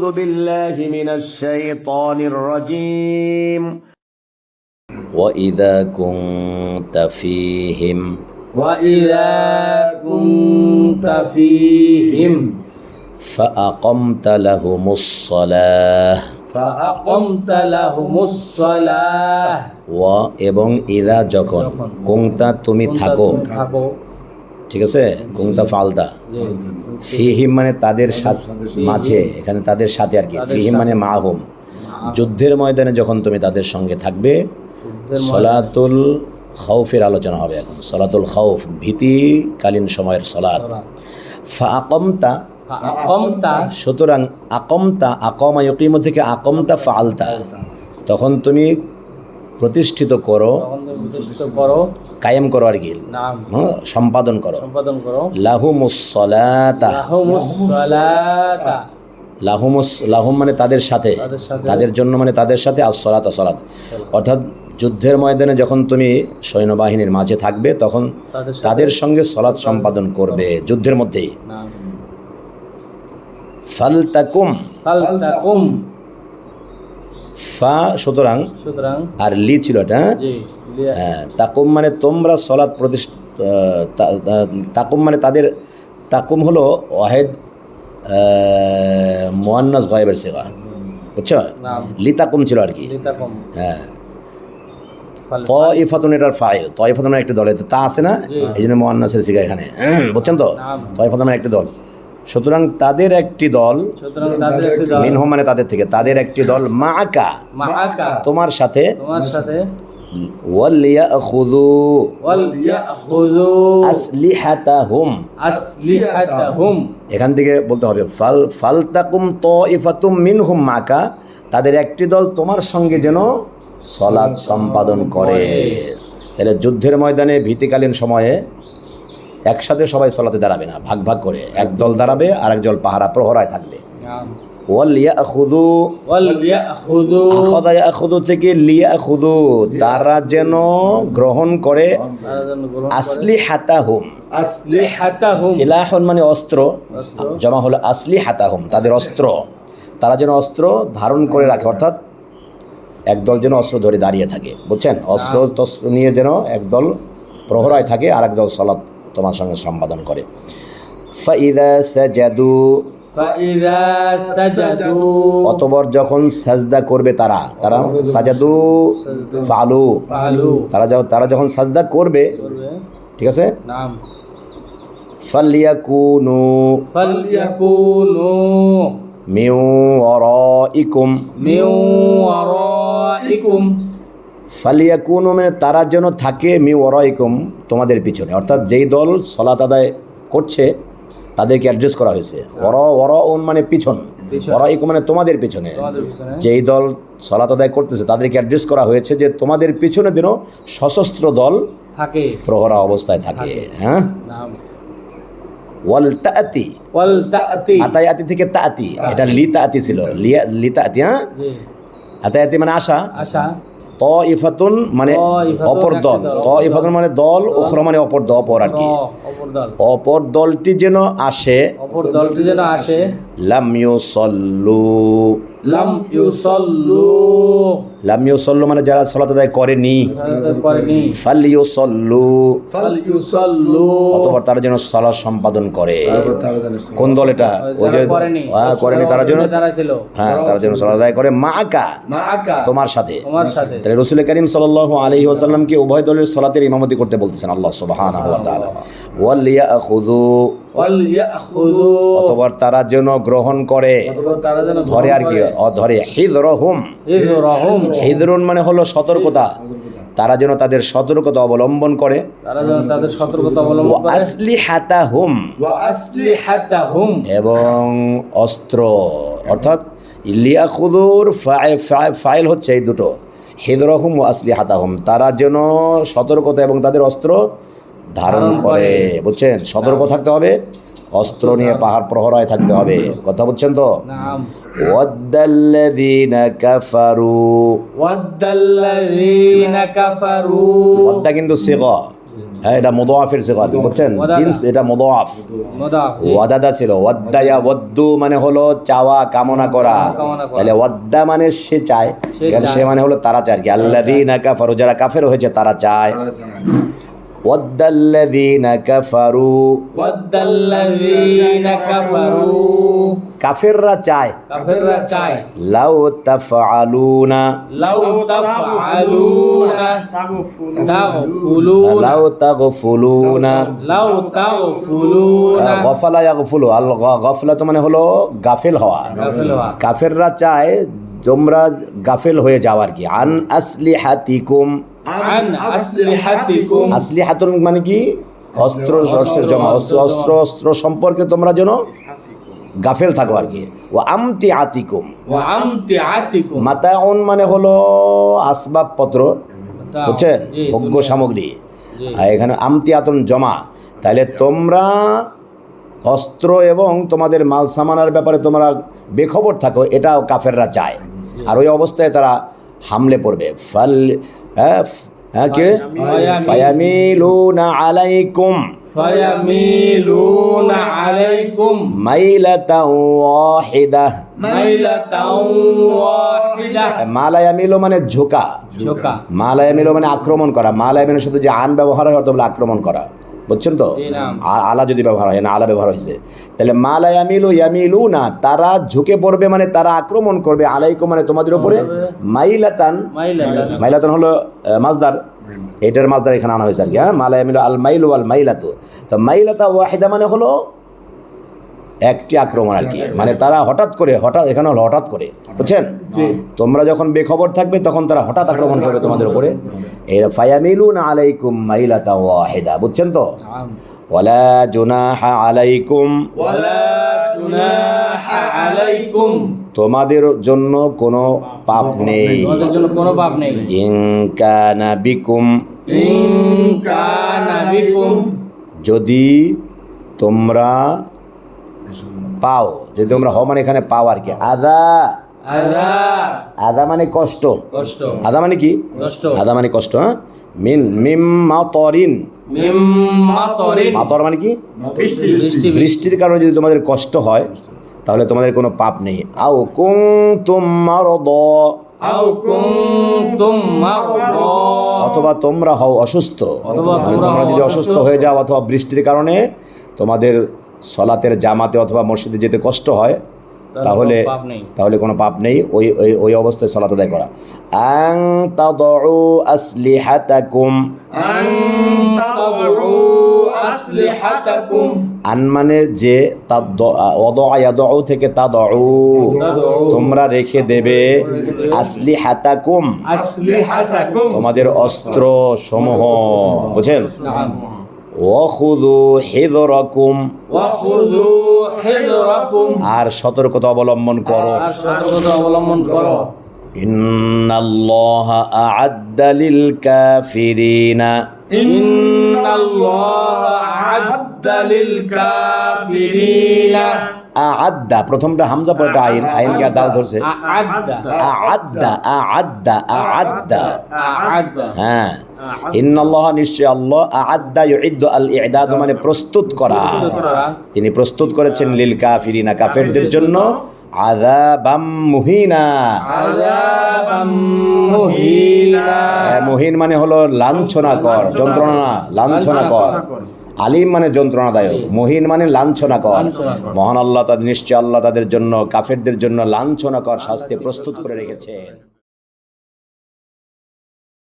أعوذ بالله من الشيطان الرجيم وإذا كنت فيهم وإذا كنت فيهم فأقمت لهم الصلاة فأقمت لهم الصلاة ও এবং ইদা যখন যখন। কুংতা তুমি থাকো থাকো ঠিক আছে? কুংতা ফালদা। ফিহিম মানে তাদের সাথে মাঝে এখানে তাদের সাথে আর কি। ফিহিম মানে মাহুম। যুদ্ধের ময়দানে যখন তুমি তাদের সঙ্গে থাকবে সলাতুল খৌফের আলোচনা হবে এখন। সলাতুল খৌফ ভীতিকালীন সময়ের সলাত ফা আকমতা আকমতা সুতরাং আকমতা আকমা ইকিম থেকে আকমতা ফালতা তখন তুমি প্রতিষ্ঠিত করো করো। কায়েম করো আর কি। হ্যাঁ, সম্পাদন করো। সম্পাদন করো। লাহুমুসলাতা লাহুমুস সালাতা লাহুমুস লাহুম মানে তাদের সাথে। তাদের জন্য মানে তাদের সাথে আসলাত আসলাত অর্থাৎ যুদ্ধের ময়দানে যখন তুমি সৈন্যবাহিনীর মাঝে থাকবে তখন তাদের সঙ্গে সলাৎ সম্পাদন করবে যুদ্ধের মধ্যেই। ফালতাকুম। ফালতাকুম। ফা সুতরাং সুতরাং আর লি ছিল এটা হ্যাঁ? হ্যাঁ, তাকুম মানে তোমরা সলাৎ প্রতিষ্ঠ তাকুম মানে তাদের তাকুম হলো ওয়াহেদ মোয়ান্নাস গায়েবের সেবা বুঝছ? লিতাকুম ছিল আর কি। হ্যাঁ। তয়ফাতুন এটার ফাইল। তয়ফাতুন মানে একটি দল। এতে তা আছে না? এই জন্য মোয়ান্নাসের শিখা এখানে। হুম, বুঝছেন তো। তয়ফাতুন মানে একটি দল। সুতরাং তাদের একটি দল সুতরাং তাদের একটি দল। মিনহম মানে তাদের থেকে। তাদের একটি দল মাআকা। মাআকা। তোমার সাথে এখান থেকে বলতে হবে ফাল ফালতাকুম তয়ফাতুম মিনহুম মাকা তাদের একটি দল তোমার সঙ্গে যেন সলাৎ সম্পাদন করে। তাহলে যুদ্ধের ময়দানে ভীতিকালীন সময়ে একসাথে সবাই সলাতে দাঁড়াবে না ভাগ ভাগ করে। এক দল দাঁড়াবে আর এক দল পাহারা প্রহরায় থাকবে থেকে লিয়াখুযু তারা যেন গ্রহণ করে তারা যেন গ্রহণ করে আসলি হাতাহুম সিলাহন মানে অস্ত্র। জমা হলো আসলি হাতাহুম তাদের অস্ত্র। তারা যেন অস্ত্র ধারণ করে রাখে অর্থাৎ একদল যেন অস্ত্র ধরে দাঁড়িয়ে থাকে। বুঝছেন? অস্ত্র তস্ত্র নিয়ে যেন একদল প্রহরায় থাকে আর একদল সলাৎ তোমার সঙ্গে সম্পাদন করে। ফাইদা সাজাদু। অতবর যখন সাজদা করবে তারা তারা সাজাদু ফালু তারা যখন তারা যখন সাজদা করবে ঠিক আছে? নাম। ফালিয়াকুনু মিউ অরাইকুম মিন ওয়ারাইকুম ফালিয়াকুনু মানে তারা যেন থাকে মি ওরাইকুম তোমাদের পিছনে। অর্থাৎ যেই দল সলাত আদায় করছে তাদেরকে অ্যাড্রেস করা হয়েছে। অর অর মানে পিছন। অরাইকুম মানে তোমাদের পিছনে। যেই দল সলাত আদায় করতেছে তাদেরকে অ্যাড্রেস করা হয়েছে যে তোমাদের পিছনে দিনও সশস্ত্র দল থাকে। প্রহরা অবস্থায় থাকে। হ্যাঁ? ওয়াল তাতি ওয়াল তাতি আতায়াতি থেকে তাতি এটা লি তাতি ছিল। লিয়া লি তাতি হ্যাঁ? আতায়াতি মানে আশা। আশা। ত ইফাতুন মানে অপর দল। ত ইফাতুন মানে দল ওখরা মানে অপর দল অপর আর কি। অপর দলটি যেন আসে অপর দলটি যেন আসে। লাম ইউসাল্লু। লাম ইউসাল্লু। লাম ইউসাল্লু মানে যারা সালাত আদায় করেনি। ফাল ইউসাল্লু। ফাল ইউসাল্লু। অতঃপর তারা যেন সালাত সম্পাদন করে। কোন দল এটা? ওই যে হ্যাঁ, করেনি তারা যেন হ্যাঁ তারা যেন সালাত আদায় করে। মাকা মাআকা তোমার সাথে। তোমার সাথে। তাহলে রসুল করিম সাল্লাল্লাহু আলাইহি ওয়াসাল্লামকে উভয় দলের সলাতের ইমামতি করতে বলতেছেন আল্লাহ সুবহানাহু ওয়া তাআলা। ওয়াল ইয়াখুযু। অতঃপর তারা যেন গ্রহণ করে। তারা যেন ধরে আর কি অ, ধরে হিদরহুম। হিদরুন মানে হলো সতর্কতা। তারা যেন তাদের সতর্কতা অবলম্বন করে। তারা যেন তাদের সতর্কতা অবলম্বন করে। আসলি হাতাহুম ওয়া এবং অস্ত্র। অর্থাৎ লিয়াখুদুর ফাইল হচ্ছে এই দুটো। হিদরহুম ও আসলি হাতাহুম তারা যেন সতর্কতা এবং তাদের অস্ত্র ধারণ করে। বুঝছেন? সতর্ক থাকতে হবে অস্ত্র নিয়ে পাহাড় প্রহরায় থাকতে হবে। কথা বলছেন তো? কাফারু। ওয়াদ্দা কিন্তু সিগা। হ্যাঁ এটা মোদোয়াফের সিগা বুঝছেন? জিন্স এটা মোদোয়াফ ওয়াদাদা ছিল। ওয়াদ্দায়া ওয়াদ্দু মানে হলো চাওয়া কামনা করা। তাহলে ওয়াদ্দা মানে সে চায়। সে মানে হলো তারা চায় আর কি। আল্লাযীনা কাফারু যারা কাফের হয়েছে তারা চায়। ওয়াদ্দাল্লাযীনা কাফারু। ওয়াদ্দাল্লাযীনা কাফারু। কাফেররা চায় কাফেররা চায়। লাউ তাফআলুনা। লাউ তাফআলুনা। তাগফুলুনা। লাউ তাগফুলুনা। লাউ তাগফুলুনা। গফলা ইয়াগফুলু। আল গফলা তো মানে হলো গাফেল হওয়া। কাফেররা চায় তোমরা গাফেল হয়ে যাও আর কি। আন আসলি আন আসলিহাতিকুম। আসলি হাতুন মানে কি? অস্ত্র জমা অস্ত্র অস্ত্র অস্ত্র সম্পর্কে তোমরা যেন গাফেল থাকো আর কি। ও আমতি আতিকুম আমতিআতিকুম মানে হলো আসবাবপত্র বুঝছেন? ভোগ্য সামগ্রী। আর এখানে আমতি আতন জমা। তাহলে তোমরা অস্ত্র এবং তোমাদের মাল সামানার ব্যাপারে তোমরা বেখবর থাকো এটাও কাফেররা চায়। আর ওই অবস্থায় তারা হামলে পড়বে। ফাল হ্যাঁ হ্যাঁ কে? ফায়ামি- ফায়ামিলুনা আলাইকুম। মালায়ামিলো মানে ঝোকা। ঝোকা। মানে আক্রমণ করা। মালায়ামিনের সাথে যে আন ব্যবহার হয় অর্থ আক্রমণ করা। বুঝছেন তো? আলা যদি ব্যবহার হয় না আলা ব্যবহার হয়েছে। তাহলে মালায়ামিলু ইয়ামিলু না তারা ঝুঁকে পড়বে মানে তারা আক্রমণ করবে আলাইকুম মানে তোমাদের উপরে মাইলাতান। মাইলাতান। হলো আহ, মাজদার এটার মাজদার এখানে আনা হয়েছে আর কি হ্যাঁ? মালায়ামিলু আল মাইলু আল মাইলাতু। তো মাইলাতা ওয়াহিদা মানে হলো একটি আক্রমণ আর কি। মানে তারা হঠাৎ করে হঠাৎ এখানে হলো হঠাৎ করে বুঝছেন? তোমরা যখন বেখবর থাকবে তখন তারা হঠাৎ আক্রমণ করবে তোমাদের উপরে। এর ফায়ামিলুন আলাইকুম মাইলাতা ওয়াহিদা বুঝছেন তো? ওয়ালা জুনাহা আলাইকুম। ওয়ালা জুনাহা আলাইকুম। তোমাদের জন্য কোনো পাপ নেই। তোমাদের জন্য কোনো পাপ নেই। ইন বিকুম। ইন বিকুম। যদি তোমরা পাও যদি তোমরা হও মানে এখানে পাও আর কি? আদা। আদা মানে কষ্ট। কষ্ট। আদা মানে কি? কষ্ট। আদা মানে কষ্ট হ্যাঁ? মিন মিম মাতরিন। মাতর মানে কি? বৃষ্টি। বৃষ্টি। বৃষ্টির কারণে যদি তোমাদের কষ্ট হয় তাহলে তোমাদের কোনো পাপ নেই। আও কুং তোমার অথবা তোমরা হও অসুস্থ। তোমরা যদি অসুস্থ। হয়ে যাও অথবা বৃষ্টির কারণে তোমাদের সলাতের জামাতে অথবা মসজিদে যেতে কষ্ট হয় তাহলে তাহলে কোনো পাপ নেই ওই ওই ওই অবস্থায় সলাত আদায় করা। আং তাদউ আসলিহাতাকুম। আন তাদউ আসলিহাতাকুম। আন মানে যে অদআ থেকে তাদউ। তোমরা রেখে দেবে আসলিহাতাকুম। আসলিহাতাকুম। তোমাদের অস্ত্র সমূহ বুঝেন ওয়াখুযু হিযরাকুম। ওয়া খুযু হিযরাকুম। আর সতর্কতা অবলম্বন করো। আর সতর্কতা অবলম্বন করো। ইন্নাল্লাহা আ'আদ্দা লিল কাফিরিনা ইন্নাল্লাহা আ'আদ্দা লিল কাফিরিনা আ'আদ্দা প্রথমটা হামজা পরে একটা আইন। আইনকে আর দাল ধরছে? আ'আদ্দা আ'আদ্দা আ'আদ্দা আ'আদ্দা আ'আদ্দা হ্যাঁ। ইন্নাল্লাহ নিশ্চয় আল্লাহ আ'আদ্দা ইউইদ্দু আল ই'দাদ মানে প্রস্তুত করা। তিনি প্রস্তুত করেছেন লিল কাফিরিনা কাফেরদের জন্য। আযাবাম মুহিনা। আযাবাম মুহিনা। হ্যাঁ, মুহিন মানে হলো লাঞ্ছনাকর যন্ত্রণা লাঞ্ছনাকর। আলিম মানে যন্ত্রণাদায়ক মহিন মানে লাঞ্ছনাকর। মহান আল্লাহ তাদের নিশ্চয় আল্লাহ তাদের জন্য কাফেরদের জন্য লাঞ্ছনাকর শাস্তি প্রস্তুত করে রেখেছেন।